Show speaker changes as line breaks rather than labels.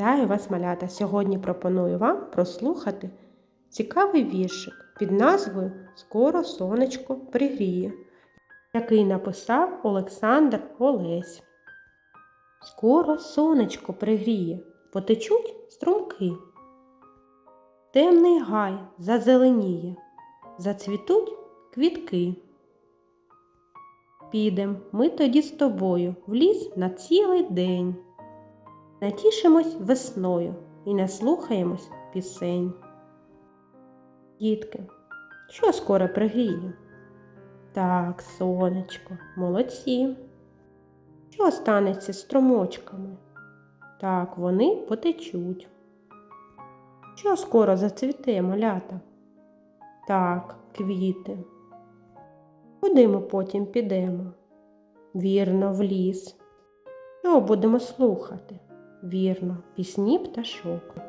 Вітаю вас, малята! Сьогодні пропоную вам прослухати цікавий віршик під назвою Скоро сонечко пригріє, який написав Олександр Олесь. Скоро сонечко пригріє, потечуть струмки. Темний гай зазеленіє, зацвітуть квітки. Підем ми тоді з тобою в ліс на цілий день. Натішимось весною і наслухаємось пісень. Дітки, що скоро пригріє? Так, сонечко, молодці. Що станеться з струмочками? Так, вони потечуть. Що скоро зацвіте малята? Так, квіти. Куди ми потім підемо? Вірно, в ліс. Що будемо слухати? Вірно, пісні пташок.